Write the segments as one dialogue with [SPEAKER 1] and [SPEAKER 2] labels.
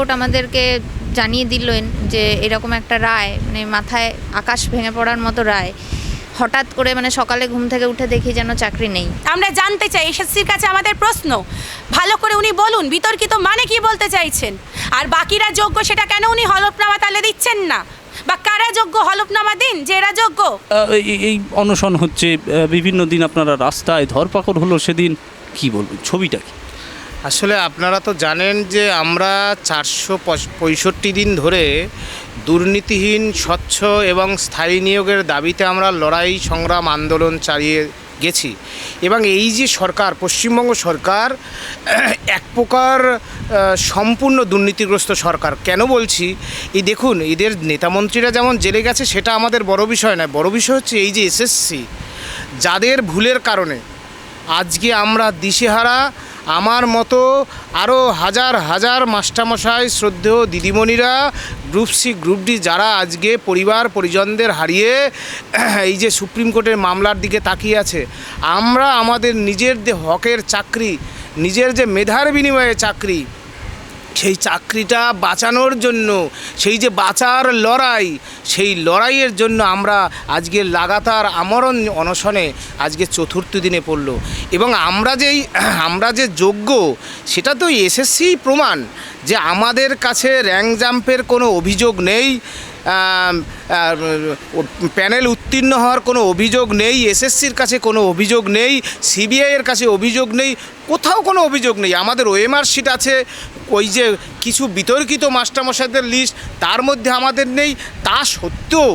[SPEAKER 1] High court আমাদেরকে জানিয়ে দিলেন যে এরকম একটা রায় মানে মাথায় আকাশ ভেঙে পড়ার মতো রায়। হঠাৎ করে মানে সকালে ঘুম থেকে উঠে দেখি যেন চাকরি নেই।
[SPEAKER 2] আমরা জানতে চাই এসএসসির কাছে আমাদের প্রশ্ন। ভালো করে উনি বলুন বিতর্কিত মানে কি বলতে চাইছেন? আর বাকিরা যোগ্য সেটা কেন উনি হলফনামা তাহলে দিচ্ছেন না? বা কারা যোগ্য হলফনামা দিন যে এরা যোগ্য?
[SPEAKER 3] এই- এই অনশন হচ্ছে বিভিন্ন দিন আপনারা রাস্তায় ধরপাকড় হলো সেদিন কি বলবেন ছবিটা কি?
[SPEAKER 4] আসলে আপনারা তো জানেন যে আমরা চারশো পঁয়ষট্টি দিন ধরে দুর্নীতিহীন, স্বচ্ছ এবং স্থায়ী নিয়োগের দাবিতে আমরা লড়াই, সংগ্রাম, আন্দোলন চালিয়ে গেছি। এবং এই যে সরকার, পশ্চিমবঙ্গ সরকার, এক প্রকার সম্পূর্ণ দুর্নীতিগ্রস্ত সরকার। কেন বলছি? এই দেখুন, এদের নেতামন্ত্রীরা যেমন জেলে গেছে, সেটা আমাদের বড় বিষয় নয়। বড় বিষয় হচ্ছে এই যে এসএসসি, যাদের ভুলের কারণে আজকে আমরা দিশেহারা আমার মতো আরও হাজার হাজার মাস্টারমশাই, শ্রদ্ধেয় দিদিমণিরা গ্রুপ সি গ্রুপ ডি যারা আজকে পরিবার, পরিজনদের হারিয়ে এই যে সুপ্রিম কোর্টের মামলার দিকে তাকিয়ে আছে, আমরা আমাদের নিজের যে হকের চাকরি, নিজের যে মেধার বিনিময়ে চাকরি সেই চাকরিটা বাঁচানোর জন্য, সেই যে বাঁচার লড়াই, সেই লড়াইয়ের জন্য আমরা আজকে লাগাতার আমরণ অনশনে আজকে চতুর্থ দিনে পড়ল। এবং আমরা যেই, আমরা যে যোগ্য, সেটা তো এসএসসি প্রমাণ যে আমাদের কাছে র্যাঙ্ক জাম্পের কোনো অভিযোগ নেই প্যানেল উত্তীর্ণ হওয়ার কোনো অভিযোগ নেই, এসএসসির কাছে কোনো অভিযোগ নেই সিবিআইয়ের কাছে অভিযোগ নেই, কোথাও কোনো অভিযোগ নেই। আমাদের ওএমআর শিট আছে, ওই যে কিছু বিতর্কিত মাস্টারমশাইদের লিস্ট, তার মধ্যে আমাদের নেই। তা সত্ত্বেও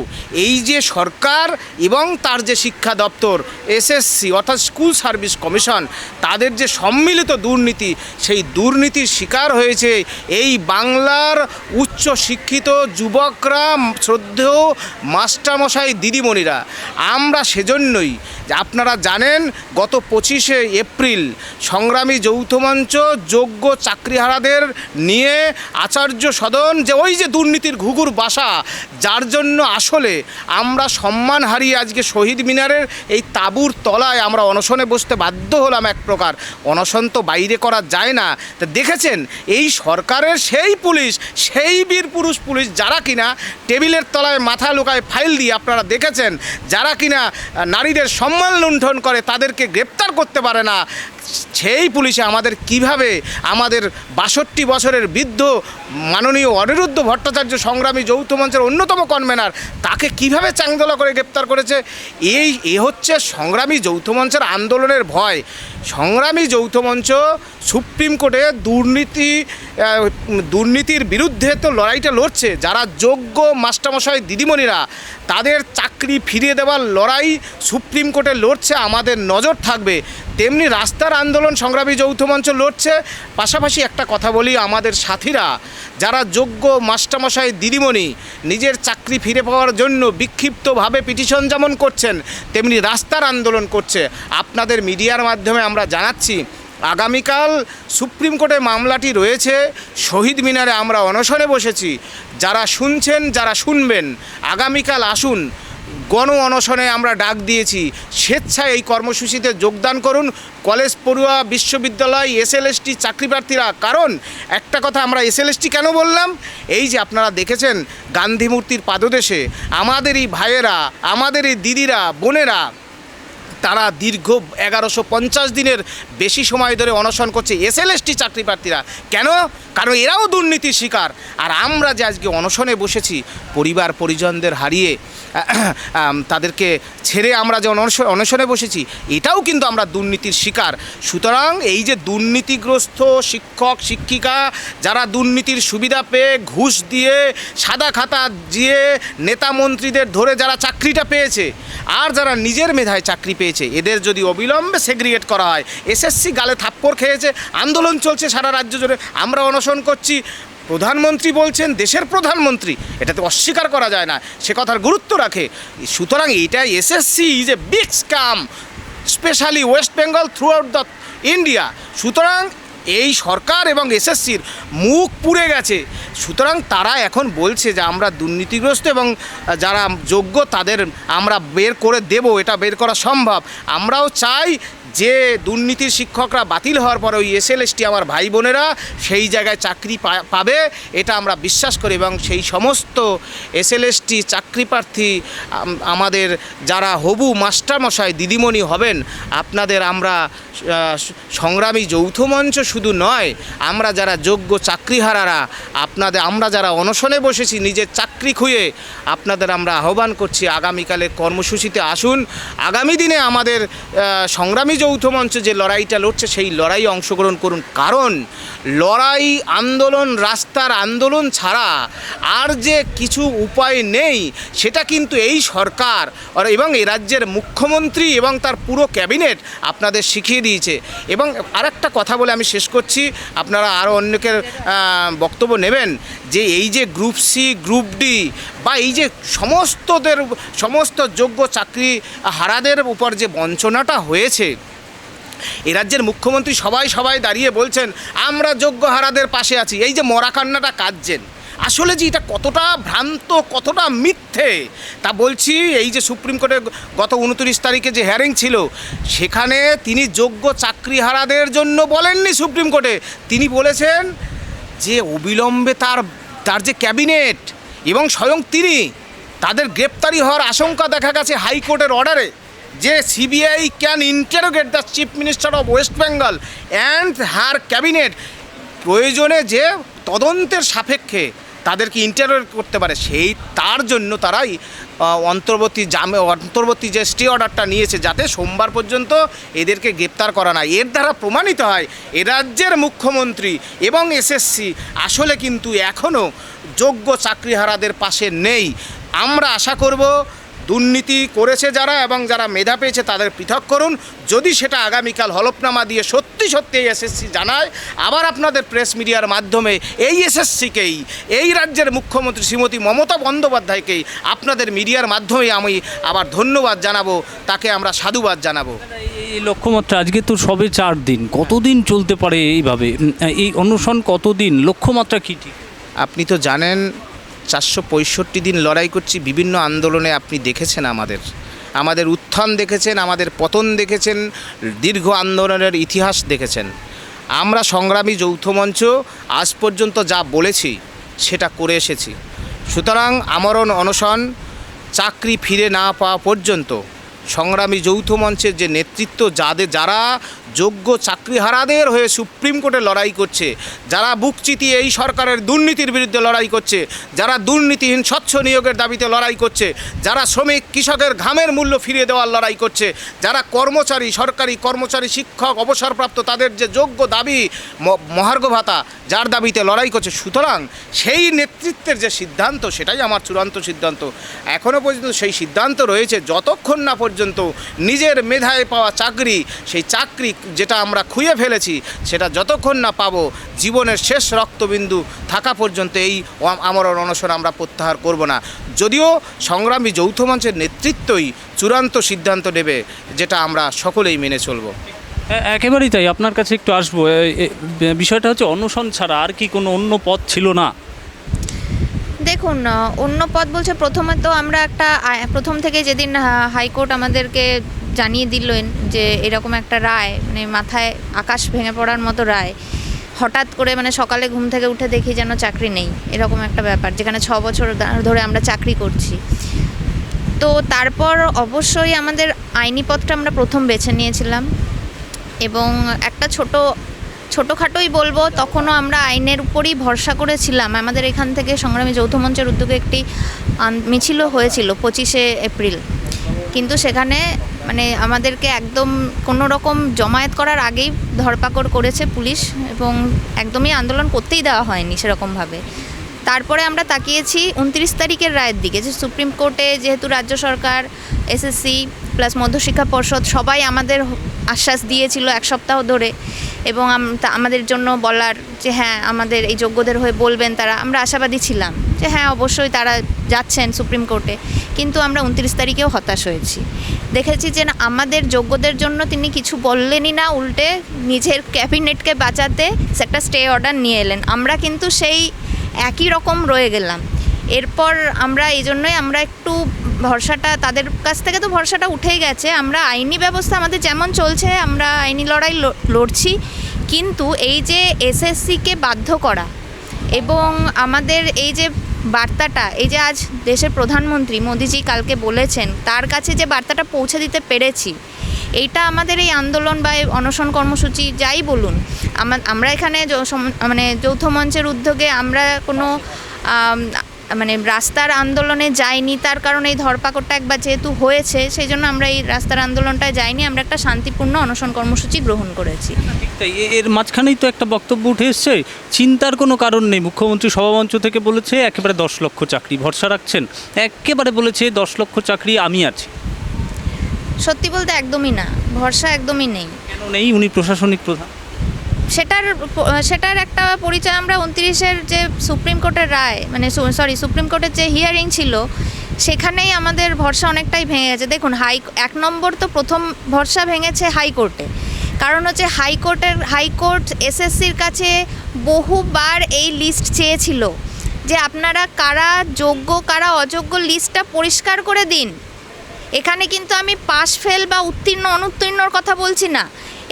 [SPEAKER 4] এই যে সরকার এবং তার যে শিক্ষা দপ্তর, এসএসসি অর্থাৎ স্কুল সার্ভিস কমিশন, তাদের যে সম্মিলিত দুর্নীতি, সেই দুর্নীতির শিকার হয়েছে এই বাংলার উচ্চ শিক্ষিত যুবকরা, শ্রদ্ধেয় মাস্টারমশাই দিদিমণিরা। আমরা সেজন্যই আপনারা জানেন, গত পঁচিশে এপ্রিল সংগ্রামী যৌথ মঞ্চ যোগ্য চাকরিহারাদের নিয়ে আচার্য সদন যে ওই যে দুর্নীতির ঘুঘুর বাসা, যার জন্য আসলে আমরা সম্মান হারিয়ে আজকে শহীদ মিনারের এই তাঁবুর তলায় আমরা অনশনে বসতে বাধ্য হলাম এক প্রকার। অনশন তো বাইরে করা যায় না। তা দেখেছেন, এই সরকারের সেই পুলিশ, সেই বীর পুরুষ পুলিশ যারা কিনা টেবিলের তলায় মাথা লুকায় ফাইল দিয়ে আপনারা দেখেছেন, যারা কিনা নারীদের সম্মান লুণ্ঠন করে তাদেরকে গ্রেপ্তার করতে পারে না। সেই পুলিশে আমাদের কীভাবে আমাদের বাষট্টি বছরের বৃদ্ধ মাননীয় অনিরুদ্ধ ভট্টাচার্য সংগ্রামী যৌথ মঞ্চের অন্যতম কনভেনার, তাকে কীভাবে চাংদলা করে গ্রেপ্তার করেছে? এই, এ হচ্ছে সংগ্রামী যৌথ মঞ্চের আন্দোলনের ভয়। সংগ্রামী যৌথ মঞ্চ সুপ্রিম কোর্টে দুর্নীতি দুর্নীতির বিরুদ্ধে তো লড়াইটা লড়ছে। যারা যোগ্য মাস্টারমশাই, দিদিমণিরা, তাদের চাকরি ফিরিয়ে দেওয়ার লড়াই সুপ্রিম কোর্টে লড়ছে, আমাদের নজর থাকবে। তেমনি রাস্তার আন্দোলন সংগ্রামী যৌথ মঞ্চ লড়ছে। পাশাপাশি একটা কথা বলি আমাদের সাথীরা, যারা যোগ্য মাস্টারমশাই দিদিমণি নিজের চাকরি ফিরে পাওয়ার জন্য বিক্ষিপ্তভাবে পিটিশন যেমন করছেন, তেমনি রাস্তার আন্দোলন করছে। আপনাদের মিডিয়ার মাধ্যমে আমরা জানাচ্ছি, আগামীকাল সুপ্রিম কোর্টে মামলাটি রয়েছে, শহীদ মিনারে আমরা অনশনে বসেছি। যারা শুনছেন, যারা শুনবেন, আগামীকাল আসুন গণ অনশনে আমরা ডাক দিয়েছি। স্বেচ্ছায় এই কর্মসূচিতে যোগদান করুন। কলেজ পড়ুয়া বিশ্ববিদ্যালয়, এসএলএসটি চাকরি প্রার্থীরা, কারণ একটা কথা আমরা এসএলএসটি কেন বললাম? এই যে আপনারা দেখেছেন গান্ধী মূর্তির পাদদেশে, আমাদের এই ভাইয়েরা, আমাদের এই দিদিরা, বোনেরা, তারা দীর্ঘ এগারোশো পঞ্চাশ দিনের বেশি সময় ধরে অনশন করছে এসএলএসটি চাকরি প্রার্থীরা। কেন? কারণ এরাও দুর্নীতির শিকার। আর আমরা যে আজকে অনশনে বসেছি, পরিবার পরিজনদের হারিয়ে তাদেরকে ছেড়ে আমরা যে অনশ- অনশনে বসেছি, এটাও কিন্তু আমরা দুর্নীতির শিকার। সুতরাং এই যে দুর্নীতিগ্রস্ত শিক্ষক, শিক্ষিকা, যারা দুর্নীতির সুবিধা পেয়ে ঘুষ দিয়ে, সাদা খাতা দিয়ে নেতা মন্ত্রীদের ধরে যারা চাকরিটা পেয়েছে, আর যারা নিজের মেধায় চাকরি পেয়েছে, এদের যদি অবিলম্বে সেগ্রিগেট করা হয়, এসএসসি গালে থাপ্পড় খেয়েছে, আন্দোলন চলছে সারা রাজ্য জুড়ে, আমরা অনশন করছি প্রধানমন্ত্রী বলছেন, দেশের প্রধানমন্ত্রী, এটাতে অস্বীকার করা যায় না। সে কথার গুরুত্ব রাখে। সুতরাং এটা SSC is a big scam specially West Bengal throughout the India সুতরাং এই সরকার এবং এসএসসির মুখ পুড়ে গেছে। সুতরাং তারা এখন বলছে যে আমরা দুর্নীতিগ্রস্ত এবং যারা যোগ্য তাদের আমরা বের করে দেব, এটা বের করা সম্ভব। আমরাও চাই যে দুর্নীতির শিক্ষকরা বাতিল হওয়ার পরে ওই এসএলএসটি আমার ভাই বোনেরা সেই জায়গায় চাকরি পাবে, এটা আমরা বিশ্বাস করি এবং সেই সমস্ত এসএলএসটি চাকরি প্রার্থী আম- আমাদের যারা হবু মাস্টারমশাই, দিদিমণি হবেন, আপনাদের আমরা সংগ্রামী যৌথ মঞ্চ শুধু নয়, আমরা যারা যোগ্য চাকরিহারারা, আপনাদের, আমরা যারা অনশনে বসেছি, নিজের চাকরি খুঁয়ে আপনাদের আমরা আহ্বান করছি, আগামীকালের কর্মসূচিতে আসুন, আগামী দিনে আমাদের সংগ্রামী যৌথ মঞ্চ যে লড়াইটা লড়ছে, সেই লড়াই অংশগ্রহণ করুন। কারণ লড়াই আন্দোলন, রাস্তার আন্দোলন ছাড়া আর যে কিছু উপায় নেই, সেটা কিন্তু এই সরকার এবং এই রাজ্যের মুখ্যমন্ত্রী এবং তার পুরো ক্যাবিনেট আপনাদের শিখিয়ে দিয়েছে। এবং আরেকটা কথা বলে আমি শেষ করছি, আপনারা আরও অনেকের বক্তব্য নেবেন যে এই যে গ্রুপ সি, গ্রুপ ডি বা এই যে সমস্তদের, সমস্ত যোগ্য চাকরি হারাদের উপর যে বঞ্চনাটা হয়েছে এ রাজ্যের মুখ্যমন্ত্রী সবাই সবাই দাঁড়িয়ে বলছেন, আমরা যোগ্য হারাদের পাশে আছি। এই যে মরা কান্নাটা কাঁদছেন। আসলে যে এটা কতটা ভ্রান্ত, কতটা মিথ্যে, তা বলছি এই যে সুপ্রিম কোর্টে গত উনত্রিশ তারিখে যে হ্যারিং ছিল, সেখানে তিনি যোগ্য চাকরিহারাদের জন্য বলেননি সুপ্রিম কোর্টে। তিনি বলেছেন যে অবিলম্বে তার তার যে ক্যাবিনেট এবং স্বয়ং তিনি, তাদের গ্রেপ্তারি হওয়ার আশঙ্কা দেখা গেছে হাইকোর্টের অর্ডারে। যে CBI can interrogate the chief minister of West Bengal and her cabinet প্রয়োজনে যে তদন্তের সাপেক্ষে তাদেরকে ইন্টারোগেট করতে পারে, সেই তার জন্য তারাই অন্তর্বর্তী জামে, অন্তর্বর্তী যে স্টে অর্ডারটা নিয়েছে, যাতে সোমবার পর্যন্ত এদেরকে গ্রেপ্তার করা না এর দ্বারা প্রমাণিত হয়, এ রাজ্যের মুখ্যমন্ত্রী এবং এসএসসি আসলে কিন্তু এখনও যোগ্য চাকরিহারাদের পাশে নেই। আমরা আশা করব দুর্নীতি করেছে যারা এবং যারা মেধা পেয়েছে তাদের পৃথক করুন। যদি সেটা আগামীকাল হলফনামা দিয়ে সত্যি সত্যি এই এসএসসি জানায় আবার আপনাদের প্রেস মিডিয়ার মাধ্যমে এই এসএসসিকেই এই রাজ্যের মুখ্যমন্ত্রী শ্রীমতী মমতা বন্দ্যোপাধ্যায়কেই আপনাদের মিডিয়ার মাধ্যমে আমি আবার ধন্যবাদ জানাব তাকে আমরা সাধুবাদ জানাব।
[SPEAKER 3] এই লক্ষ্যমাত্রা আজকে তো সবে চার দিন। কতদিন চলতে পারে এইভাবে? এই অনশন কতদিন? লক্ষ্যমাত্রা কী ঠিক?
[SPEAKER 4] আপনি তো জানেন চারশো পঁয়ষট্টি দিন লড়াই করছি, বিভিন্ন আন্দোলনে আপনি দেখেছেন আমাদের। আমাদের উত্থান দেখেছেন, আমাদের পতন দেখেছেন, দীর্ঘ আন্দোলনের ইতিহাস দেখেছেন। আমরা সংগ্রামী যৌথ মঞ্চ, আজ পর্যন্ত যা বলেছি, সেটা করে এসেছি। সুতরাং আমরণ অনশন, চাকরি ফিরে না পাওয়া পর্যন্ত সংগ্রামী যৌথ মঞ্চের যে নেতৃত্ব যাদের যারা যোগ্য চাকরিহারাদের হয়ে সুপ্রিম কোর্টে লড়াই করছে, যারা বুক চিতিয়ে এই সরকারের দুর্নীতির বিরুদ্ধে লড়াই করছে, যারা দুর্নীতিহীন স্বচ্ছ নিয়োগের দাবিতে লড়াই করছে, যারা শ্রমিক, কৃষকের ঘামের মূল্য ফিরিয়ে দেওয়ার লড়াই করছে, যারা কর্মচারী, সরকারি কর্মচারী, শিক্ষক, অবসরপ্রাপ্ত, তাদের যে যোগ্য দাবি মহার্ঘ ভাতা, যার দাবিতে লড়াই করছে, সুতরাং সেই নেতৃত্বের যে সিদ্ধান্ত, সেটাই আমার চূড়ান্ত সিদ্ধান্ত। এখনও পর্যন্ত সেই সিদ্ধান্ত রয়েছে, যতক্ষণ না পর্যন্ত নিজের মেধায় পাওয়া চাকরি, সেই চাকরি যেটা আমরা খুঁয়ে ফেলেছি, সেটা যতক্ষণ না পাবো, জীবনের শেষ রক্তবিন্দু থাকা পর্যন্ত এই আমরণ অনশন আমরা প্রত্যাহার করব না। যদিও সংগ্রামী যৌথ মঞ্চের নেতৃত্বই চূড়ান্ত সিদ্ধান্ত নেবে, যেটা আমরা সকলেই মেনে চলবো।
[SPEAKER 3] একেবারেই তাই, আপনার কাছে একটু আসব। বিষয়টা হচ্ছে, অনশন ছাড়া আর কি কোনো অন্য পথ ছিল না।
[SPEAKER 1] দেখুন অন্য পথ বলছে প্রথমে তো আমরা একটা প্রথম থেকে যেদিন হাইকোর্ট আমাদেরকে জানিয়ে দিলেন যে এরকম একটা রায় মানে মাথায় আকাশ ভেঙে পড়ার মতো রায়, হঠাৎ করে মানে সকালে ঘুম থেকে উঠে দেখি যেন চাকরি নেই, এরকম একটা ব্যাপার, যেখানে ছ বছর ধরে আমরা চাকরি করছি। তো তারপর অবশ্যই আমাদের আইনি পথটা আমরা প্রথম বেছে নিয়েছিলাম এবং একটা ছোট ছোটোখাটোই বলব, তখনও আমরা আইনের উপরই ভরসা করেছিলাম। আমাদের এখান থেকে সংগ্রামী যৌথ মঞ্চের উদ্যোগে একটি মিছিলও হয়েছিল পঁচিশে এপ্রিল। কিন্তু সেখানে মানে আমাদেরকে একদম কোনো রকম জমায়েত করার আগেই ধরপাকড় করেছে পুলিশ এবং একদমই আন্দোলন করতেই দেওয়া হয়নি সেরকমভাবে। তারপরে আমরা তাকিয়েছি উনত্রিশ তারিখের রায়ের দিকে যে সুপ্রিম কোর্টে যেহেতু রাজ্য সরকার, এসএসসি প্লাস মধ্যশিক্ষা পর্ষদ সবাই আমাদের আশ্বাস দিয়েছিল এক সপ্তাহ ধরে এবং আমাদের জন্য বলার যে হ্যাঁ আমাদের এই যোগ্যদের হয়ে বলবেন তারা আমরা আশাবাদী ছিলাম যে হ্যাঁ অবশ্যই তারা যাচ্ছেন সুপ্রিম কোর্টে। কিন্তু আমরা উনত্রিশ তারিখেও হতাশ হয়েছি। দেখেছি যে না, আমাদের যোগ্যদের জন্য তিনি কিছু বললেনই না উল্টে নিজের ক্যাবিনেটকে বাঁচাতে একটা স্টে অর্ডার নিয়ে এলেন। আমরা কিন্তু সেই একই রকম রয়ে গেলাম। এরপর আমরা এই জন্যই আমরা একটু ভরসাটা, তাদের কাছ থেকে তো ভরসাটা উঠেই গেছে। আমরা আইনি ব্যবস্থা আমাদের যেমন চলছে, আমরা আইনি লড়াই লড়ছি। কিন্তু এই যে এসএসসিকে বাধ্য করা এবং আমাদের এই যে বার্তাটা, এই যে আজ দেশের প্রধানমন্ত্রী মোদিজি কালকে বলেছেন, তার কাছে যে বার্তাটা পৌঁছে দিতে পেরেছি, এইটা আমাদের এই আন্দোলন বা অনশন কর্মসূচি যাই বলুন আমরা এখানে মানে যৌথ মঞ্চের উদ্যোগে আমরা কোনো মানে রাস্তার আন্দোলনে যায়নি তার কারণে এই ধরপাকড়টা একবার যেহেতু হয়েছে সেই জন্য আমরা এই রাস্তার আন্দোলনটায় যাইনি আমরা একটা শান্তিপূর্ণ অনশন কর্মসূচি গ্রহণ করেছি।
[SPEAKER 3] এর মাঝখানেই তো একটা বক্তব্য উঠে এসছে চিন্তার কোনো কারণ নেই মুখ্যমন্ত্রী সভামঞ্চ থেকে বলেছে একেবারে দশ লক্ষ চাকরি ভরসা রাখছেন একেবারে বলেছে দশ লক্ষ চাকরি আমি আছি।
[SPEAKER 1] সত্যি বলতে একদমই না ভরসা একদমই নেই।
[SPEAKER 3] কেন নেই? উনি প্রশাসনিক প্রধান।
[SPEAKER 1] সেটার সেটার একটা পরিচয় আমরা উনত্রিশের যে সুপ্রিম কোর্টের রায় মানে সরি সুপ্রিম কোর্টের যে হিয়ারিং ছিল, সেখানেই আমাদের ভরসা অনেকটাই ভেঙে গেছে। দেখুন, হাই এক নম্বর তো প্রথম ভরসা ভেঙেছে হাইকোর্টে কারণ হচ্ছে হাইকোর্টের হাইকোর্ট এসএসসির কাছে বহুবার এই লিস্ট চেয়েছিল যে আপনারা কারা যোগ্য, কারা অযোগ্য লিস্টটা পরিষ্কার করে দিন। এখানে কিন্তু আমি পাশ ফেল বা উত্তীর্ণ, অনুত্তীর্ণর কথা বলছি না।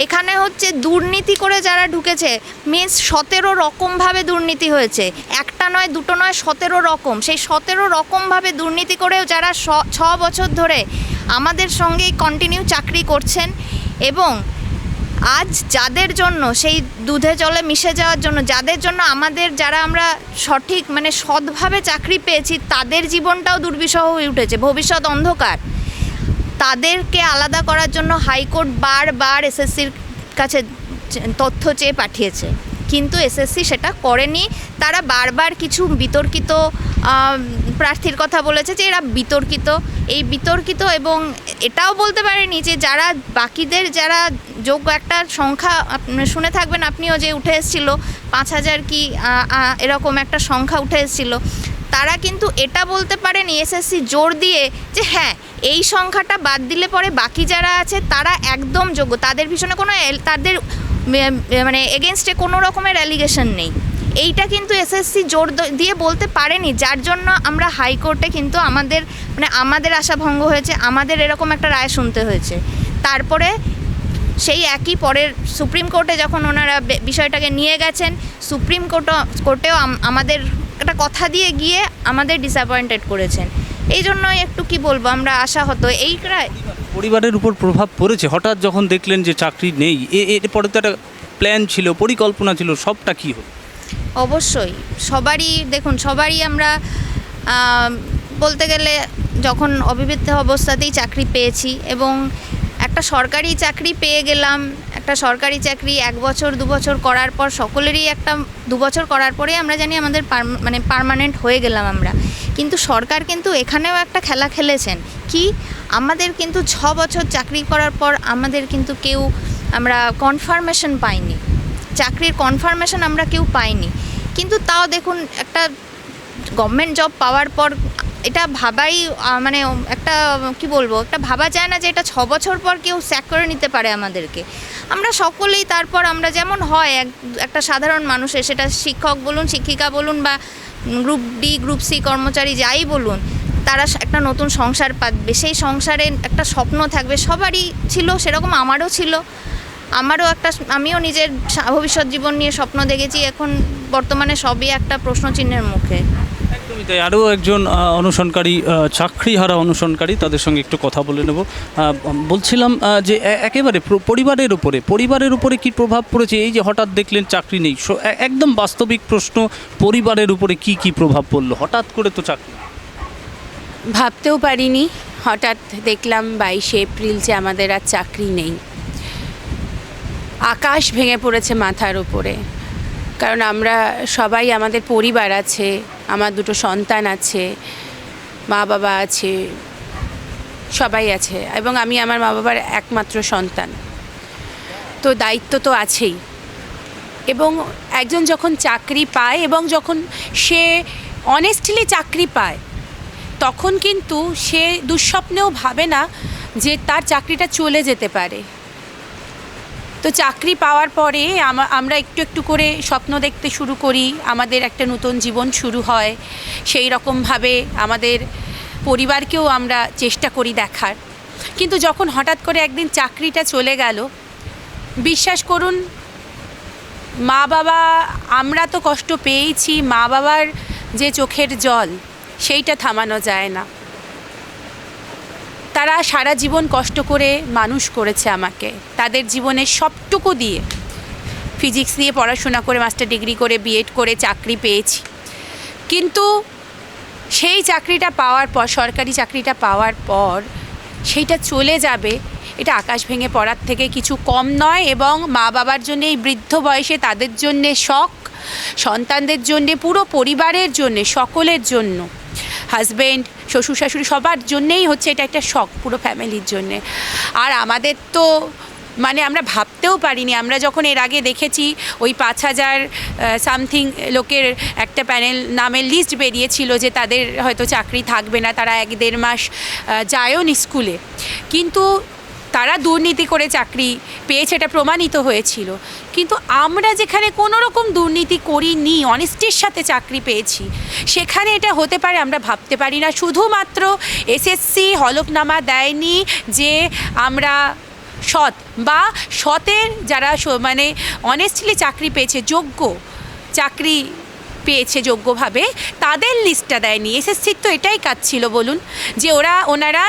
[SPEAKER 1] এখানে হচ্ছে দুর্নীতি করে যারা ঢুকেছে মিনস সতেরো রকমভাবে দুর্নীতি হয়েছে। একটা নয়, দুটো নয়, সতেরো রকম। সেই সতেরো রকমভাবে দুর্নীতি করেও যারা ছ বছর ধরে আমাদের সঙ্গেই কন্টিনিউ চাকরি করছেন এবং আজ যাদের জন্য, সেই দুধে জলে মিশে যাওয়ার জন্য, যাদের জন্য আমাদের যারা আমরা সঠিক মানে সৎভাবে চাকরি পেয়েছি, তাদের জীবনটাও দুর্বিষহ হয়ে উঠেছে। ভবিষ্যৎ অন্ধকার। তাদেরকে আলাদা করার জন্য হাইকোর্ট বারবার এসএসসির কাছে তথ্য চেয়ে পাঠিয়েছে। কিন্তু এসএসসি সেটা করেনি। তারা বারবার কিছু বিতর্কিত প্রার্থীর কথা বলেছে যে এরা বিতর্কিত। এই বিতর্কিত এবং এটাও বলতে পারেনি যে যারা বাকিদের, যারা যোগ্য একটা সংখ্যা শুনে থাকবেন, আপনিও যে উঠে এসেছিল, পাঁচ হাজার কি এরকম একটা সংখ্যা উঠে এসেছিল। তারা কিন্তু এটা বলতে পারেনি এসএসসি জোর দিয়ে যে হ্যাঁ এই সংখ্যাটা বাদ দিলে পরে বাকি যারা আছে তারা একদম যোগ্য। তাদের পিছনে কোনো তাদের মানে এগেনস্টে কোনো রকমের অ্যালিগেশন নেই। এইটা কিন্তু এসএসসি জোর দিয়ে বলতে পারেনি। যার জন্য আমরা হাইকোর্টে কিন্তু আমাদের মানে আমাদের আশা ভঙ্গ হয়েছে, আমাদের এরকম একটা রায় শুনতে হয়েছে। তারপরে সেই একই পরের সুপ্রিম কোর্টে যখন ওনারা বিষয়টাকে নিয়ে গেছেন, সুপ্রিম কোর্ট কোর্টেও আমাদের একটা কথা দিয়ে গিয়ে আমাদের ডিসঅ্যাপয়েন্টেড করেছেন। এই জন্যই একটু কি বলব আমরা আশা হতো এই
[SPEAKER 3] পরিবারের উপর প্রভাব পড়েছে হঠাৎ যখন দেখলেন যে চাকরি নেই এরপরে তো একটা প্ল্যান ছিল পরিকল্পনা ছিল সবটা কি হলো?
[SPEAKER 1] অবশ্যই সবারই দেখুন সবারই আমরা বলতে গেলে যখন অবিবাহিত অবস্থাতেই চাকরি পেয়েছি এবং একটা সরকারি চাকরি পেয়ে গেলাম, একটা সরকারি চাকরি এক বছর, দু বছর করার পর সকলেরই একটা, দু বছর করার পরেই আমরা জানি আমাদের মানে পার্মানেন্ট হয়ে গেলাম আমরা। কিন্তু সরকার কিন্তু এখানেও একটা খেলা খেলেছেন। কি? আমাদের কিন্তু ছ বছর চাকরি করার পর আমাদের কিন্তু কেউ আমরা কনফার্মেশন পাইনি। চাকরির কনফার্মেশন আমরা কেউ পাইনি। কিন্তু তাও দেখুন একটা গভর্নমেন্ট জব পাওয়ার পর এটা ভাবাই মানে একটা, কি বলব, একটা ভাবা যায় না যে এটা ছ বছর পর কেউ স্যাক করে নিতে পারে আমাদেরকে। আমরা সকলেই তারপর আমরা যেমন হয়, এক, একটা সাধারণ মানুষের, সেটা শিক্ষক বলুন, শিক্ষিকা বলুন বা গ্রুপ ডি, গ্রুপ সি কর্মচারী যাই বলুন, তারা একটা নতুন সংসার পাবে সেই সংসারে একটা স্বপ্ন থাকবে। সবারই ছিল, সেরকম আমারও ছিল। আমারও একটা, আমিও নিজের ভবিষ্যৎ জীবন নিয়ে স্বপ্ন দেখেছি। এখন বর্তমানে সবই একটা প্রশ্নচিহ্নের মুখে।
[SPEAKER 3] তাই। আরও একজন আহ, চাকরিহারা অনশনকারী তাদের সঙ্গে একটু কথা বলে নেব। বলছিলাম যে একেবারে পরিবারের উপরে পরিবারের উপরে কি প্রভাব পড়েছে? এই যে হঠাৎ দেখলেন চাকরি নেই একদম বাস্তবিক প্রশ্ন পরিবারের উপরে কি কি প্রভাব পড়ল? হঠাৎ করে তো চাকরি
[SPEAKER 2] ভাবতেও পারিনি। হঠাৎ দেখলাম বাইশে এপ্রিল যে আমাদের আর চাকরি নেই। আকাশ ভেঙে পড়েছে মাথার উপরে। কারণ আমরা সবাই আমাদের পরিবার আছে, আমার দুটো সন্তান আছে, মা বাবা আছে, সবাই আছে এবং আমি আমার মা বাবার একমাত্র সন্তান। তো দায়িত্ব তো আছেই। এবং একজন যখন চাকরি পায় এবং যখন সে অনেস্টলি চাকরি পায়, তখন কিন্তু সে দুঃস্বপ্নেও ভাবে না যে তার চাকরিটা চলে যেতে পারে। তো চাকরি পাওয়ার পরে আমরা একটু একটু করে স্বপ্ন দেখতে শুরু করি, আমাদের একটা নতুন জীবন শুরু হয়। সেই রকমভাবে আমাদের পরিবারকেও আমরা চেষ্টা করি দেখার। কিন্তু যখন হঠাৎ করে একদিন চাকরিটা চলে গেল, বিশ্বাস করুন মা বাবা আমরা তো কষ্ট পেয়েছি মা বাবার যে চোখের জল, সেইটা থামানো যায় না। তারা সারা জীবন কষ্ট করে মানুষ করেছে আমাকে। তাদের জীবনের সবটুকু দিয়ে ফিজিক্স নিয়ে পড়াশোনা করে, মাস্টার ডিগ্রি করে, বিএড করে চাকরি পেয়েছি। কিন্তু সেই চাকরিটা পাওয়ার পর, সরকারি চাকরিটা পাওয়ার পর, সেইটা চলে যাবে এটা আকাশ ভেঙে পড়ার থেকে কিছু কম নয় এবং মা বাবার জন্য, এই বৃদ্ধ বয়সে তাদের জন্যে শখ, সন্তানদের জন্যে, পুরো পরিবারের জন্যে, সকলের জন্য। হাজব্যান্ড শ্বশুর শাশুড়ি সবার জন্যেই হচ্ছে এটা একটা শখ পুরো ফ্যামিলির জন্যে। আর আমাদের তো মানে আমরা ভাবতেও পারিনি, আমরা যখন এর আগে দেখেছি ওই পাঁচ হাজার সামথিং লোকের একটা প্যানেল নামের লিস্ট বেরিয়েছিল যে তাদের হয়তো চাকরি থাকবে না, তারা এক দেড় মাস যায়ও স্কুলে কিন্তু তারা দুর্নীতি করে চাকরি পেয়েছে, এটা প্রমাণিত হয়েছিল। কিন্তু আমরা যেখানে কোনো রকম দুর্নীতি করিনি অনেস্টির সাথে চাকরি পেয়েছি, সেখানে এটা হতে পারে আমরা ভাবতে পারি না। শুধুমাত্র এসএসসি হলফনামা দেয়নি যে আমরা সৎ বা সতের যারা মানে অনেস্টলি চাকরি পেয়েছে, যোগ্য চাকরি পেয়েছে যোগ্যভাবে, তাদের লিস্টটা দেয়নি। এসএসসির তো এটাই কাজ ছিল বলুন, যে ওরা, ওনারা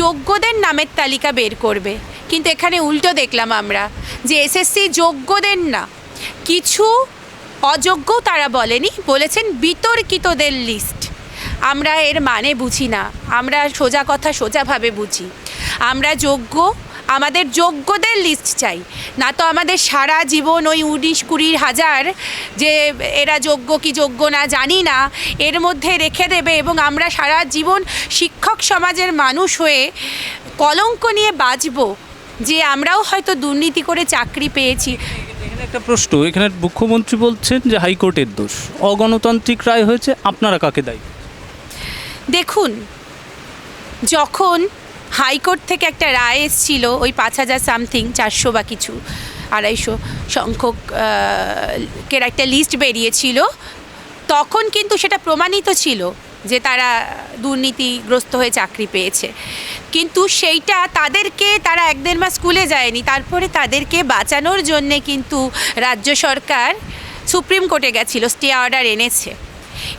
[SPEAKER 2] যোগ্যদের নামের তালিকা বের করবে। কিন্তু এখানে উল্টো দেখলাম আমরা, যে এসএসসি যোগ্যদের না, কিছু অযোগ্য তারা বলেনি, বলেছেন বিতর্কিতদের লিস্ট। আমরা এর মানে বুঝি না, আমরা সোজা কথা সোজাভাবে বুঝি। আমরা যোগ্য আমাদের যোগ্যদের লিস্ট চাই। না তো আমাদের সারা জীবন ওই উনিশ কুড়ি হাজার যে এরা যোগ্য কি যোগ্য না জানি না এর মধ্যে রেখে দেবে এবং আমরা সারা জীবন শিক্ষক সমাজের মানুষ হয়ে কলঙ্ক নিয়ে বাঁচবো যে আমরাও হয়তো দুর্নীতি করে চাকরি পেয়েছি।
[SPEAKER 3] একটা প্রশ্ন এখানে মুখ্যমন্ত্রী বলছেন যে হাইকোর্টের দোষ। অগণতান্ত্রিক রায় হয়েছে আপনারা কাকে দায়ী?
[SPEAKER 2] দেখুন যখন হাইকোর্ট থেকে একটা রায় এসেছিল, ওই পাঁচ হাজার সামথিং, চারশো বা কিছু, আড়াইশো সংখ্যক একটা লিস্ট বেরিয়েছিল। তখন কিন্তু সেটা প্রমাণিত ছিল যে তারা দুর্নীতিগ্রস্ত হয়ে চাকরি পেয়েছে। কিন্তু সেইটা তাদেরকে, তারা এক দেড় মাস স্কুলে যায়নি, তারপরে তাদেরকে বাঁচানোর জন্যে কিন্তু রাজ্য সরকার সুপ্রিম কোর্টে গেছিল, স্টে অর্ডার এনেছে।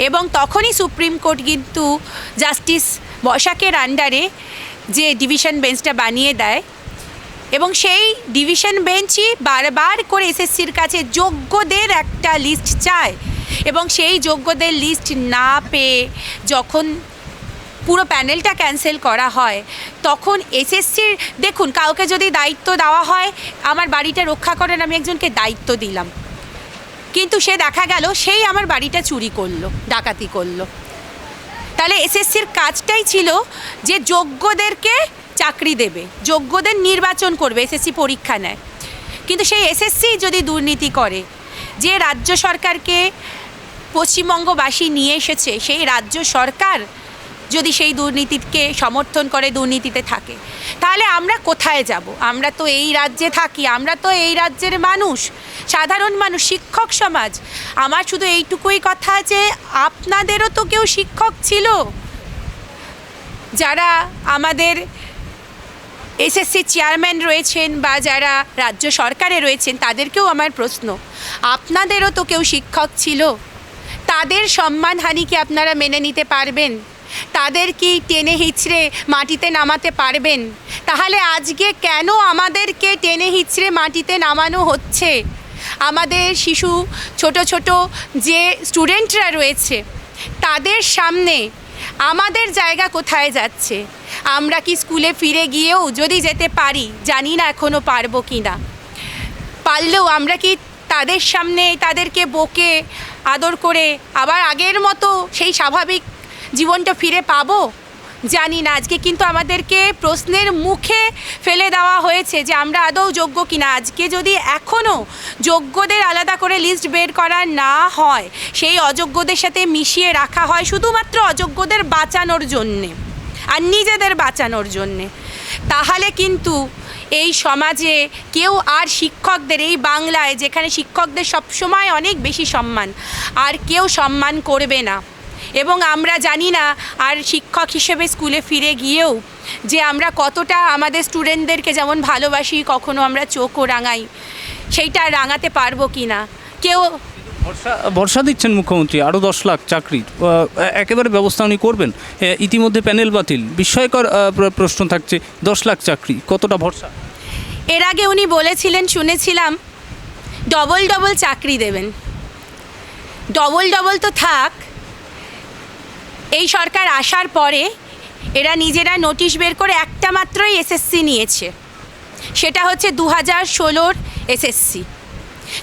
[SPEAKER 2] এবং তখনই সুপ্রিম কোর্ট কিন্তু জাস্টিস বসাকের আন্ডারে যে ডিভিশন বেঞ্চটা বানিয়ে দেয়। এবং সেই ডিভিশন বেঞ্চই বারবার করে এসএসসির কাছে যোগ্যদের একটা লিস্ট চায়। এবং সেই যোগ্যদের লিস্ট না পেয়ে যখন পুরো প্যানেলটা ক্যান্সেল করা হয়, তখন এসএসসির দেখুন, কাউকে যদি দায়িত্ব দেওয়া হয়, আমার বাড়িটা রক্ষা করার আমি একজনকে দায়িত্ব দিলাম। কিন্তু সে দেখা গেল, সেই আমার বাড়িটা চুরি করল, ডাকাতি করল। তাহলে এসএসসির কাজটাই ছিল যে যোগ্যদেরকে চাকরি দেবে, যোগ্যদের নির্বাচন করবে এসএসসি পরীক্ষা নেয়। কিন্তু সেই এসএসসি যদি দুর্নীতি করে, যে রাজ্য সরকারকে পশ্চিমবঙ্গবাসী নিয়ে এসেছে, সেই রাজ্য সরকার যদি সেই দুর্নীতিকে সমর্থন করে দুর্নীতিতে থাকে। তাহলে আমরা কোথায় যাব? আমরা তো এই রাজ্যে থাকি, আমরা তো এই রাজ্যের মানুষ, সাধারণ মানুষ, শিক্ষক সমাজ। আমার শুধু এইটুকুই কথা যে আপনাদেরও তো কেউ শিক্ষক ছিল। যারা আমাদের এসএসসি চেয়ারম্যান রয়েছেন বা যারা রাজ্য সরকারে রয়েছেন, তাদেরকেও আমার প্রশ্ন, আপনাদেরও তো কেউ শিক্ষক ছিল? তাদের সম্মানহানি কি আপনারা মেনে নিতে পারবেন? তাদের কি টেনে হিচড়ে মাটিতে নামাতে পারবেন? তাহলে আজকে কেন আমাদেরকে টেনে হিচড়ে মাটিতে নামানো হচ্ছে? আমাদের শিশু, ছোট ছোট যে স্টুডেন্টরা রয়েছে, তাদের সামনে আমাদের জায়গা কোথায় যাচ্ছে? আমরা কি স্কুলে ফিরে গিয়েও যদি যেতে পারি, জানি না এখনও পারব কি না। পারলেও আমরা কি তাদের সামনে, তাদেরকে বকে আদর করে আবার আগের মতো সেই স্বাভাবিক জীবনটা ফিরে পাবো? জানি না, আজকে কিন্তু আমাদেরকে প্রশ্নের মুখে ফেলে দেওয়া হয়েছে যে আমরা আদৌ যোগ্য কিনা। আজকে যদি এখনও যোগ্যদের আলাদা করে লিস্ট বের করা না হয়, সেই অযোগ্যদের সাথে মিশিয়ে রাখা হয় শুধুমাত্র অযোগ্যদের বাঁচানোর জন্যে আর নিজেদের বাঁচানোর জন্যে। তাহলে কিন্তু এই সমাজে কেউ আর শিক্ষকদের, এই বাংলায় যেখানে শিক্ষকদের সবসময় অনেক বেশি সম্মান, আর কেউ সম্মান করবে না। এবং আমরা জানি না আর শিক্ষক হিসেবে স্কুলে ফিরে গিয়েও যে আমরা কতটা আমাদের স্টুডেন্টদেরকে যেমন ভালোবাসি কখনো আমরা চোখও রাঙাই। সেইটা রাঙাতে পারব কি না? কেউ
[SPEAKER 3] ভরসা ভরসা দিচ্ছেন মুখ্যমন্ত্রী আরও দশ লাখ চাকরির একেবারে ব্যবস্থা উনি করবেন। ইতিমধ্যে প্যানেল বাতিল। বিস্ময়কর প্রশ্ন থাকছে দশ লাখ চাকরি কতটা ভরসা?
[SPEAKER 2] এর আগে উনি বলেছিলেন শুনেছিলাম ডবল ডবল চাকরি দেবেন। ডবল ডবল তো থাক এই সরকার আসার পরে এরা নিজেরা নোটিশ বের করে একটা মাত্রই এসএসসি নিয়েছে। সেটা হচ্ছে দু হাজার ষোলোর এসএসসি।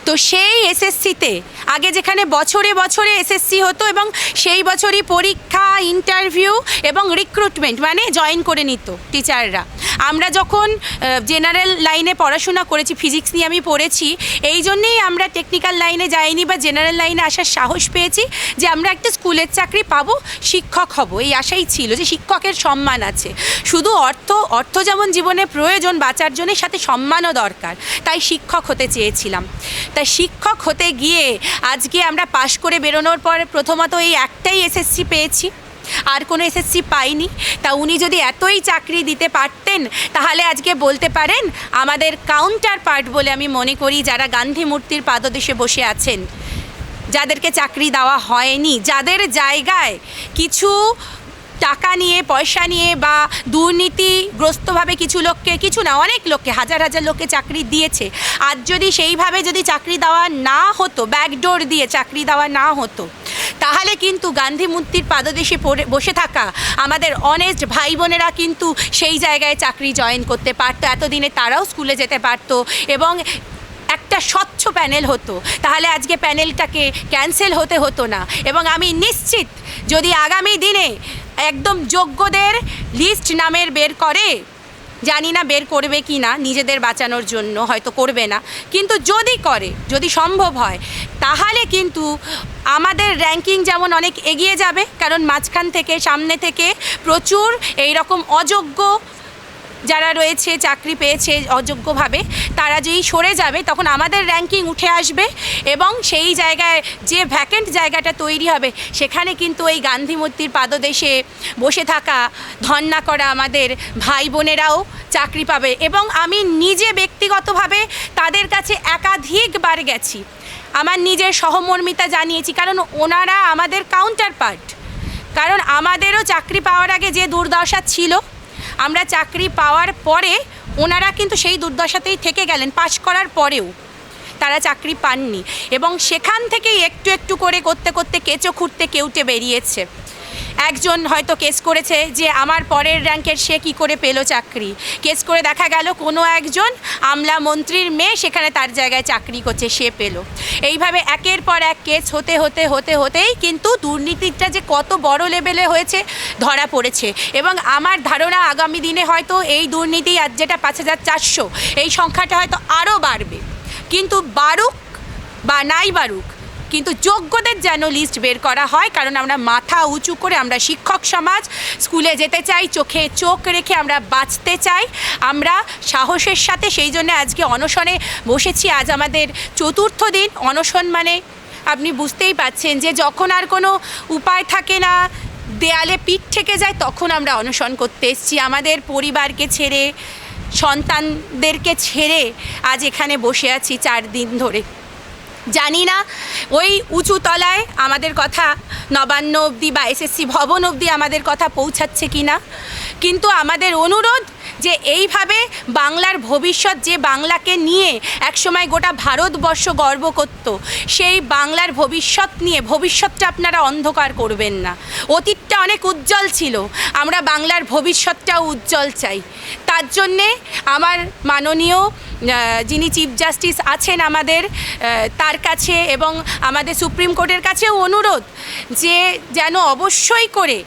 [SPEAKER 2] তো সেই এসএসসিতে, আগে যেখানে বছরে বছরে এসএসসি হতো এবং সেই বছরই পরীক্ষা ইন্টারভিউ এবং রিক্রুটমেন্ট মানে জয়েন করে নিত টিচাররা আমরা যখন জেনারেল লাইনে পড়াশোনা করেছি ফিজিক্স নিয়ে আমি পড়েছি, এই জন্যেই আমরা টেকনিক্যাল লাইনে যাইনি বা জেনারেল লাইনে আসার সাহস পেয়েছি যে আমরা একটা স্কুলের চাকরি পাবো, শিক্ষক হব। এই আশাই ছিল যে শিক্ষকের সম্মান আছে। শুধু অর্থ অর্থ যেমন জীবনে প্রয়োজন বাঁচার জন্য, সাথে সম্মানও দরকার। তাই শিক্ষক হতে চেয়েছিলাম। তাই শিক্ষক হতে গিয়ে আজকে আমরা পাশ করে বেরোনোর পর প্রথমত এই একটাই এসএসসি পেয়েছি। আর কোনো এসএসসি পাইনি। তা উনি যদি এতই চাকরি দিতে পারতেন, তাহলে আজকে বলতে পারেন আমাদের কাউন্টার পার্ট বলে আমি মনে করি যারা গান্ধী মূর্তির পাদদেশে বসে আছেন। যাদেরকে চাকরি দেওয়া হয়নি, যাদের জায়গায় কিছু টাকা নিয়ে, পয়সা নিয়ে বা দুর্নীতিগ্রস্তভাবে কিছু লোককে, কিছু না, অনেক লোককে, হাজার হাজার লোককে চাকরি দিয়েছে। আর যদি সেইভাবে যদি চাকরি দেওয়া না হতো, ব্যাকডোর দিয়ে চাকরি দেওয়া না হতো, তাহলে কিন্তু গান্ধী মূর্তির পাদদেশে পড়ে, বসে থাকা আমাদের অনেস্ট ভাই বোনেরা কিন্তু সেই জায়গায় চাকরি জয়েন করতে পারতো। এতদিনে তারাও স্কুলে যেতে পারতো এবং একটা স্বচ্ছ প্যানেল হতো। তাহলে আজকে প্যানেলটাকে ক্যান্সেল হতে হতো না। এবং আমি নিশ্চিত, যদি আগামী দিনে একদম যোগ্যদের লিস্ট নামের বের করে। জানি না বের করবে কি না, নিজেদের বাঁচানোর জন্য হয়তো করবে না। কিন্তু যদি করে, যদি সম্ভব হয়, তাহলে কিন্তু আমাদের র্যাঙ্কিং যেমন অনেক এগিয়ে যাবে, কারণ মাঝখান থেকে, সামনে থেকে প্রচুর এই রকম অযোগ্য যারা রয়েছে, চাকরি পেয়েছে অযোগ্যভাবে, তারা যেই সরে যাবে, তখন আমাদের র্যাঙ্কিং উঠে আসবে এবং সেই জায়গায় যে ভ্যাকেন্ট জায়গাটা তৈরি হবে, সেখানে কিন্তু ওই গান্ধী মূর্তির পাদদেশে বসে থাকা ধন্না করা আমাদের ভাই বোনেরাও চাকরি পাবে এবং আমি নিজে ব্যক্তিগতভাবে তাদের কাছে একাধিকবার গেছি। আমার নিজের সহমর্মিতা জানিয়েছি, কারণ ওনারা আমাদের কাউন্টার পার্ট কারণ আমাদেরও চাকরি পাওয়ার আগে যে দুর্দশা ছিল আমরা চাকরি পাওয়ার পরে ওনারা কিন্তু সেই দুর্দশাতেই থেকে গেলেন, পাশ করার পরেও তারা চাকরি পাননি। এবং সেখান থেকেই একটু একটু করে করতে করতে কেঁচো খুঁড়তে কেউটে বেরিয়েছে। একজন হয়তো কেস করেছে যে আমার পরের র্যাঙ্কের সে কি করে পেল চাকরি। কেস করে দেখা গেল কোনো একজন আমলা মন্ত্রীর মেয়ে সেখানে তার জায়গায় চাকরি করছে, সে পেল। এইভাবে একের পর এক কেস হতে হতে হতে, হতেই কিন্তু দুর্নীতিটা যে কত বড় লেভেলে হয়েছে ধরা পড়েছে। এবং আমার ধারণা আগামী দিনে হয়তো এই দুর্নীতি আর যেটা পাঁচ হাজার চারশো, এই সংখ্যাটা হয়তো আরও বাড়বে। কিন্তু বাড়ুক বা নাই বাড়ুক কিন্তু যোগ্যদের যেন লিস্ট বের করা হয়, কারণ আমরা মাথা উঁচু করে আমরা শিক্ষক সমাজ, স্কুলে যেতে চাই, চোখে চোখ রেখে আমরা বাঁচতে চাই, আমরা সাহসের সাথে সেই জন্য আজকে অনশনে বসেছি। আজ আমাদের চতুর্থ দিন, অনশন মানে আপনি বুঝতেই পাচ্ছেন যে যখন আর কোনো উপায় থাকে না, দেয়ালে পিঠ থেকে যায়, তখন আমরা অনশন করতে এসেছি। আমাদের পরিবারকে ছেড়ে, সন্তানদেরকে ছেড়ে আজ এখানে বসে আছি চার দিন ধরে। জানি না। ওই উঁচু তলায় আমাদের কথা নবান্ন অবধি বা এসএসসি ভবন অবধি আমাদের কথা পৌঁছাচ্ছে কি না? কিন্তু আমাদের অনুরোধ যে এইভাবে বাংলার ভবিষ্যৎ যে বাংলাকে নিয়ে একসময় গোটা ভারতবর্ষ গর্ব করত, সেই বাংলার ভবিষ্যৎ নিয়ে, ভবিষ্যৎটা আপনারা অন্ধকার করবেন না। অতীতটা অনেক উজ্জ্বল ছিল, আমরা বাংলার ভবিষ্যৎটাও উজ্জ্বল চাই। তার জন্যে আমার মাননীয় যিনি চিফ জাস্টিস আছেন আমাদের তার কাছে এবং আমাদের সুপ্রিম কোর্টের কাছেও অনুরোধ যে যেন অবশ্যই করে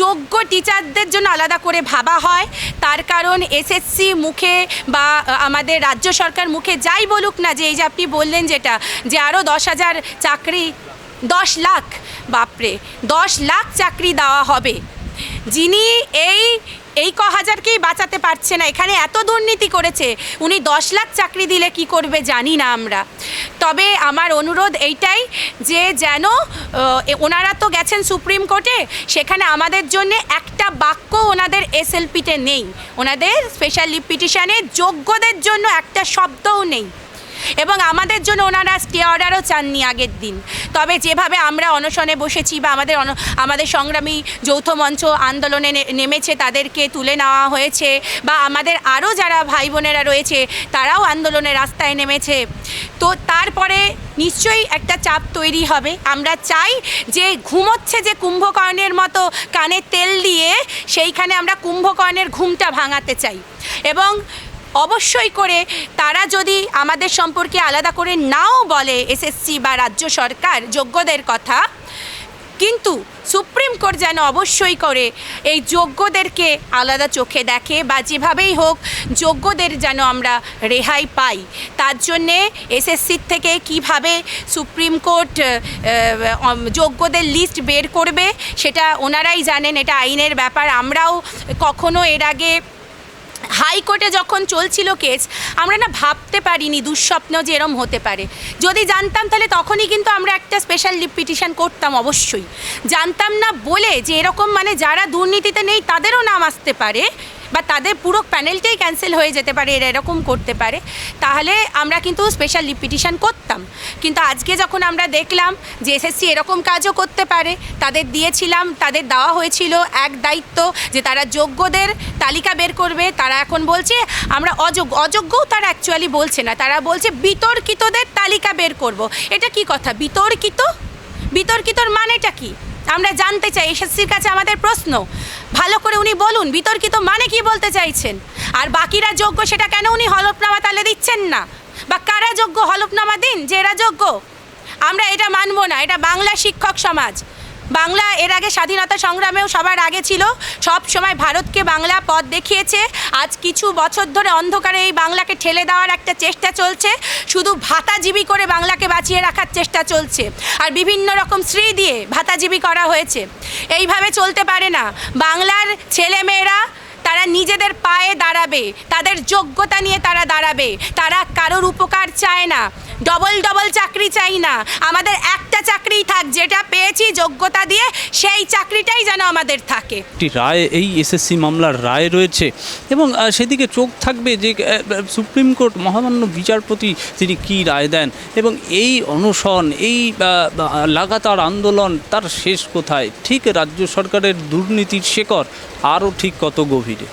[SPEAKER 2] যোগ্য টিচারদের জন্য আলাদা করে ভাবা হয়। তার কারণ এসএসসি মুখে বা আমাদের রাজ্য সরকার মুখে যাই বলুক না, যে এই যে আপনি বললেন যেটা, যে আরও দশ হাজার চাকরি, দশ লাখ, বাপরে, দশ লাখ চাকরি দেওয়া হবে। যিনি এই এই ক হাজারকেই বাঁচাতে পারছে না। এখানে এত দুর্নীতি করেছে। উনি দশ লাখ চাকরি দিলে কি করবে জানি না আমরা। তবে আমার অনুরোধ এইটাই যে যেন ওনারা তো গেছেন সুপ্রিম কোর্টে, সেখানে আমাদের জন্য একটা বাক্য ওনাদের এসএলপিতে নেই। ওনাদের স্পেশাল পিটিশনে যোগ্যদের জন্য একটা শব্দও নেই। এবং আমাদের জন্য ওনারা স্টে অর্ডারও চাননি আগের দিন। তবে যেভাবে আমরা অনশনে বসেছি বা আমাদের আমাদের সংগ্রামী যৌথ মঞ্চ আন্দোলনে নেমেছে তাদেরকে তুলে নেওয়া হয়েছে বা আমাদের আরও যারা ভাই বোনেরা রয়েছে তারাও আন্দোলনে রাস্তায় নেমেছে। তো তারপরে নিশ্চয়ই একটা চাপ তৈরি হবে। আমরা চাই যে ঘুমোচ্ছে যে কুম্ভকর্ণের মতো কানে তেল দিয়ে সেইখানে আমরা কুম্ভকর্ণের ঘুমটা ভাঙাতে চাই। এবং অবশ্যই করে তারা যদি আমাদের সম্পর্কে আলাদা করে নাও বলে এসএসসি বা রাজ্য সরকার যোগ্যদের কথা, কিন্তু সুপ্রিম কোর্ট যেন অবশ্যই করে এই যোগ্যদেরকে আলাদা চোখে দেখে বা যেভাবেই হোক যোগ্যদের যেন আমরা রেহাই পাই। তার জন্যে এসএসসির থেকে কীভাবে সুপ্রিম কোর্ট যোগ্যদের লিস্ট বের করবে সেটা ওনারাই জানেন, এটা আইনের ব্যাপার। আমরাও কখনো এর আগে হাইকোর্টে যখন চলছিল কেস, আমরা না ভাবতে পারিনি, দুঃস্বপ্ন যে এরম হতে পারে। যদি জানতাম তাহলে তখনই কিন্তু আমরা একটা স্পেশাল পিটিশন করতাম অবশ্যই। জানতাম না বলে যে এরকম মানে যারা দুর্নীতিতে নেই তাদেরও নাম আসতে পারে বা তাদের পুরো প্যানেলটাই ক্যান্সেল হয়ে যেতে পারে, এরা এরকম করতে পারে। তাহলে আমরা কিন্তু স্পেশাল পিটিশন করতাম। কিন্তু আজকে যখন আমরা দেখলাম যে এসএসসি এরকম কাজও করতে পারে, তাদের দিয়েছিলাম, তাদের দেওয়া হয়েছিল এক দায়িত্ব যে তারা যোগ্যদের তালিকা বের করবে। তারা এখন বলছে, আমরা অযোগ্য, অযোগ্যও তারা অ্যাকচুয়ালি বলছে না, তারা বলছে বিতর্কিতদের তালিকা বের করব। এটা কি কথা? বিতর্কিত? বিতর্কিতর মানেটা কি? আমরা জানতে চাই এসএসসির কাছে আমাদের প্রশ্ন। ভালো করে উনি বলুন, বিতর্কিত মানে কি বলতে চাইছেন? আর বাকিরা যোগ্য সেটা কেন উনি হলফনামা তাহলে দিচ্ছেন না? বা কারা যোগ্য হলফনামা দিন যে এরা যোগ্য? আমরা এটা মানবো না, এটা বাংলা শিক্ষক সমাজ। বাংলা এর আগে স্বাধীনতা সংগ্রামেও সবার আগে ছিল। সব সময় ভারতকে বাংলা পথ দেখিয়েছে। আজ কিছু বছর ধরে অন্ধকারে এই বাংলাকে ঠেলে দেওয়ার একটা চেষ্টা চলছে। শুধু ভাতাজীবী করে বাংলাকে বাঁচিয়ে রাখার চেষ্টা চলছে। আর বিভিন্ন রকম শ্রী দিয়ে ভাতাজীবী করা হয়েছে। এইভাবে চলতে পারে না। বাংলার ছেলেমেয়েরা, তারা নিজেদের পায়ে দাঁড়াবে। তাদের যোগ্যতা নিয়ে তারা দাঁড়াবে। তারা কারোর উপকার চায় না। ডবল ডবল চাকরি চাই না। আমাদের একটা চাকরিই থাক, যেটা পেয়েছি যোগ্যতা দিয়ে সেই চাকরিটাই যেন আমাদের থাকে।
[SPEAKER 3] একটি রায়, এই এসএসসি মামলার রায় রয়েছে এবং সেদিকে চোখ থাকবে যে সুপ্রিম কোর্ট মহামান্য বিচারপতি তিনি কি রায় দেন এবং এই অনশন, এই লাগাতার আন্দোলন তার শেষ কোথায়? ঠিক রাজ্য সরকারের দুর্নীতির শেকড় আরও ঠিক কত গভীরে?